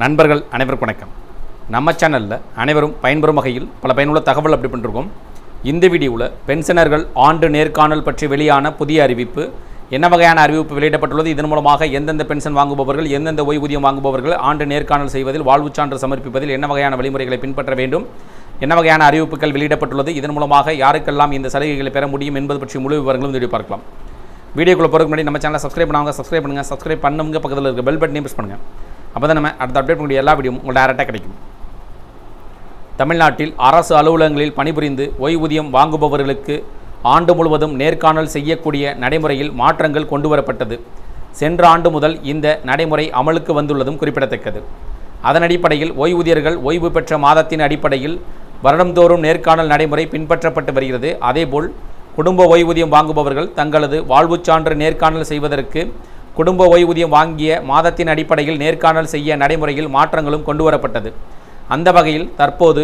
நண்பர்கள் அனைவருக்கும் வணக்கம். நம்ம சேனலில் அனைவரும் பயன்பெறும் வகையில் பல பயனுள்ள தகவல் அப்படி பண்ணிருக்கோம். இந்த வீடியோவில் பென்ஷனர்கள் ஆண்டு நேர்காணல் பற்றி வெளியான புதிய அறிவிப்பு என்ன வகையான அறிவிப்பு வெளியிடப்பட்டுள்ளது இதன் மூலமாக எந்தெந்த பென்ஷன் வாங்குபவர்கள் எந்தெந்த ஓய்வூதியம் வாங்குபவர்கள் ஆண்டு நேர்காணல் செய்வதில் வாழ்வுச் சான்று சமர்ப்பிப்பதில் என்ன வகையான வழிமுறைகளை பின்பற்ற வேண்டும் என்ன வகையான அறிவிப்புகள் வெளியிடப்பட்டுள்ளது இதன் மூலமாக யாருக்கெல்லாம் இந்த சலுகைகளை பெற முடியும் என்பது பற்றி முழு விவரங்களும் வீடியோ பார்க்கலாம். வீடியோக்குள்ளே போகிறதுக்கு முன்னாடி நம்ம சேனலை சப்ஸ்கிரைப் பண்ணுவாங்க சப்ஸ்கிரைப் பண்ணுங்கள் சப்ஸ்கிரைப் பண்ணுங்க பக்கத்தில் இருக்க பெல் பட்டனையும் ப்ரெஸ் பண்ணுங்கள் அப்போ தான் நம்ம அடுத்த அப்டேட் பண்ணக்கூடிய எல்லா வீடியோவும் உங்களுக்கு டேரெக்டாக கிடைக்கும். தமிழ்நாட்டில் அரசு அலுவலகங்களில் பணிபுரிந்து ஓய்வூதியம் வாங்குபவர்களுக்கு ஆண்டு முழுவதும் நேர்காணல் செய்யக்கூடிய நடைமுறையில் மாற்றங்கள் கொண்டுவரப்பட்டது. சென்ற ஆண்டு முதல் இந்த நடைமுறை அமலுக்கு வந்துள்ளதும் குறிப்பிடத்தக்கது. அதன் அடிப்படையில் ஓய்வூதியர்கள் ஓய்வு பெற்ற மாதத்தின் அடிப்படையில் வருடந்தோறும் நேர்காணல் நடைமுறை பின்பற்றப்பட்டு வருகிறது. அதேபோல் குடும்ப ஓய்வூதியம் வாங்குபவர்கள் தங்களது வாழ்வுச் சான்று நேர்காணல் செய்வதற்கு குடும்ப ஓய்வூதியம் வாங்கிய மாதத்தின் அடிப்படையில் நேர்காணல் செய்ய நடைமுறையில் மாற்றங்களும் கொண்டுவரப்பட்டது. அந்த வகையில் தற்போது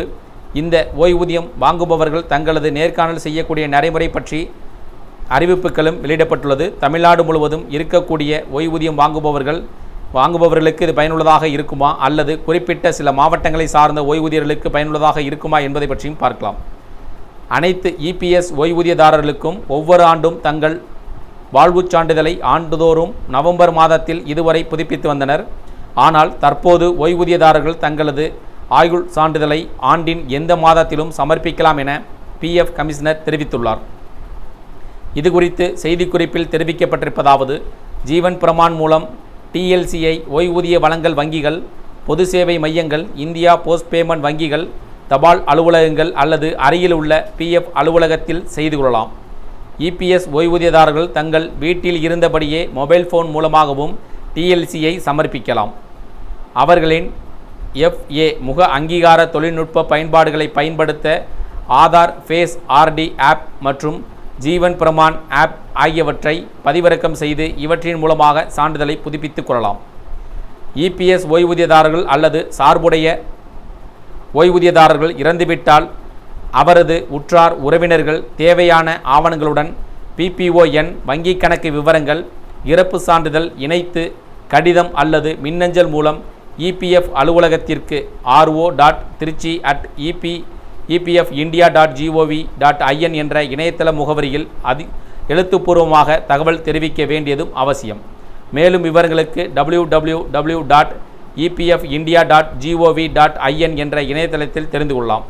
இந்த ஓய்வூதியம் வாங்குபவர்கள் தங்களது நேர்காணல் செய்யக்கூடிய நடைமுறை பற்றி அறிவிப்புகளும் வெளியிடப்பட்டுள்ளது. தமிழ்நாடு முழுவதும் இருக்கக்கூடிய ஓய்வூதியம் வாங்குபவர்கள் வாங்குபவர்களுக்கு இது பயனுள்ளதாக இருக்குமா? அல்லது குறிப்பிட்ட சில மாவட்டங்களை சார்ந்த ஓய்வூதியர்களுக்கு பயனுள்ளதாக இருக்குமா என்பதை பற்றியும் பார்க்கலாம். அனைத்து இபிஎஸ் ஓய்வூதியதாரர்களுக்கும் ஒவ்வொரு ஆண்டும் தங்கள் வாழ்வுச் சான்றிதழை ஆண்டுதோறும் நவம்பர் மாதத்தில் இதுவரை புதுப்பித்து வந்தனர். ஆனால் தற்போது ஓய்வூதியதாரர்கள் தங்களது ஆயுள் சான்றிதழை ஆண்டின் எந்த மாதத்திலும் சமர்ப்பிக்கலாம் என பிஎஃப் கமிஷனர் தெரிவித்துள்ளார். இது குறித்து செய்திக்குறிப்பில் தெரிவிக்கப்பட்டிருப்பதாவது ஜீவன் பிரமான் மூலம் டிஎல்சிஐ ஓய்வூதிய வழங்கல் வங்கிகள் பொது சேவை மையங்கள் இந்தியா போஸ்ட் பேமெண்ட் வங்கிகள் தபால் அலுவலகங்கள் அல்லது அருகில் உள்ள பிஎஃப் அலுவலகத்தில் செய்து கொள்ளலாம். இபிஎஸ் ஓய்வூதியதாரர்கள் தங்கள் வீட்டில் இருந்தபடியே மொபைல் ஃபோன் மூலமாகவும் டிஎல்சியை சமர்ப்பிக்கலாம். அவர்களின் எஃப்ஏ முக அங்கீகார தொழில்நுட்ப பயன்பாடுகளை பயன்படுத்த ஆதார் ஃபேஸ் ஆர்டி ஆப் மற்றும் ஜீவன் பிரமான் ஆப் ஆகியவற்றை பதிவிறக்கம் செய்து இவற்றின் மூலமாக சான்றிதழை புதுப்பித்துக் கொள்ளலாம். இபிஎஸ் ஓய்வூதியதாரர்கள் அல்லது சார்புடைய ஓய்வூதியதாரர்கள் இறந்துவிட்டால் அவரது உற்றார் உறவினர்கள் தேவையான ஆவணங்களுடன் பிபிஓ எண் வங்கிக் கணக்கு விவரங்கள் இறப்பு சான்றிதழ் இணைத்து கடிதம் அல்லது மின்னஞ்சல் மூலம் இபிஎஃப் அலுவலகத்திற்கு RO dot Trichy at EP EPF India dot GOV dot IN என்ற இணையதள முகவரியில் அதி எழுத்துப்பூர்வமாக தகவல் தெரிவிக்க வேண்டியதும் அவசியம். மேலும் விவரங்களுக்கு W W W dot EPF India dot GOV dot IN என்ற இணையதளத்தில் தெரிந்து கொள்ளலாம்.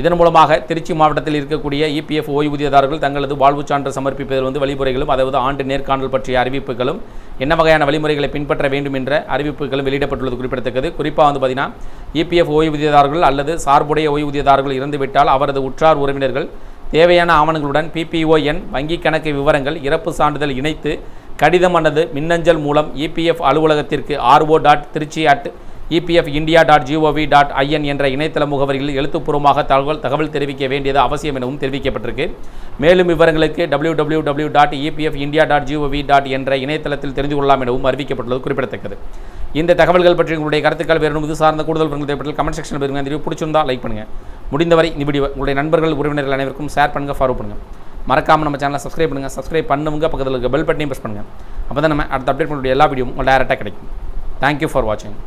இதன் மூலமாக திருச்சி மாவட்டத்தில் இருக்கக்கூடிய இபிஎஃப் ஓய்வூதியதாரர்கள் தங்களது வாழ்வுச் சான்று சமர்ப்பிப்பதில் வந்து வழிமுறைகளும் அதாவது ஆண்டு நேர்காணல் பற்றிய அறிவிப்புகளும் என்ன வகையான வழிமுறைகளை பின்பற்ற வேண்டும் என்ற அறிவிப்புகளும் வெளியிடப்பட்டுள்ளது குறிப்பிடத்தக்கது. குறிப்பாக வந்து பார்த்தீங்கன்னா இபிஎஃப் ஓய்வூதியதாரர்கள் அல்லது சார்புடைய ஓய்வூதியதாரர்கள் இறந்துவிட்டால் அவரது உற்றார் உறவினர்கள் தேவையான ஆவணங்களுடன் பிபிஓ எண் வங்கிக் கணக்கு விவரங்கள் இறப்பு சான்றிதழ் இணைத்து கடிதம் அல்லது மின்னஞ்சல் மூலம் இபிஎஃப் அலுவலகத்திற்கு RO dot Trichy at EPF India dot GOV dot IN என்ற இணையதள முகவரியில் எழுத்துப்பூர்வமாக தகவல் தகவல் தெரிவிக்க வேண்டியது அவசியம் எனவும் தெரிவிக்கப்பட்டிருக்கு. மேலும் விவரங்களுக்கு W W W dot EPF India dot GOV dot என்ற இணையதளத்தில் தெரிந்து கொள்ளலாம் எனவும் அறிவிக்கப்பட்டுள்ளது குறிப்பிடத்தக்கது. இந்த தகவல்கள் பற்றி உங்களுடைய கருத்துக்கள் வேறு இது சார்ந்த கூடுதல் விவரங்கள் தேவைப்பட்டு கமெண்ட் செக்ஷனில் பெறுங்க. இந்த பிடிச்சிருந்தால் லைக் பண்ணுங்கள் முடிந்தவரை இந்த வீடியோ உங்களுடைய நண்பர்கள் உறவினர்கள் அனைவருக்கும் ஷேர் பண்ணுங்கள் ஃபாலோ பண்ணுங்கள் மறக்காமல் நம்ம சேனலை சப்ஸ்கிரைப் பண்ணுங்கள் சப்ஸ்கிரைப் பண்ணுங்க பக்கத்தில் இருக்க பெல் பட்டனையும் ப்ரெஸ் பண்ணுங்கள் அப்போ தான் நம்ம அடுத்த அப்டேட் பண்ணுடைய எல்லா வீடியோவும் உங்களுக்கு டேரெக்டாக கிடைக்கும். தேங்க்யூ ஃபார் வாட்சிங்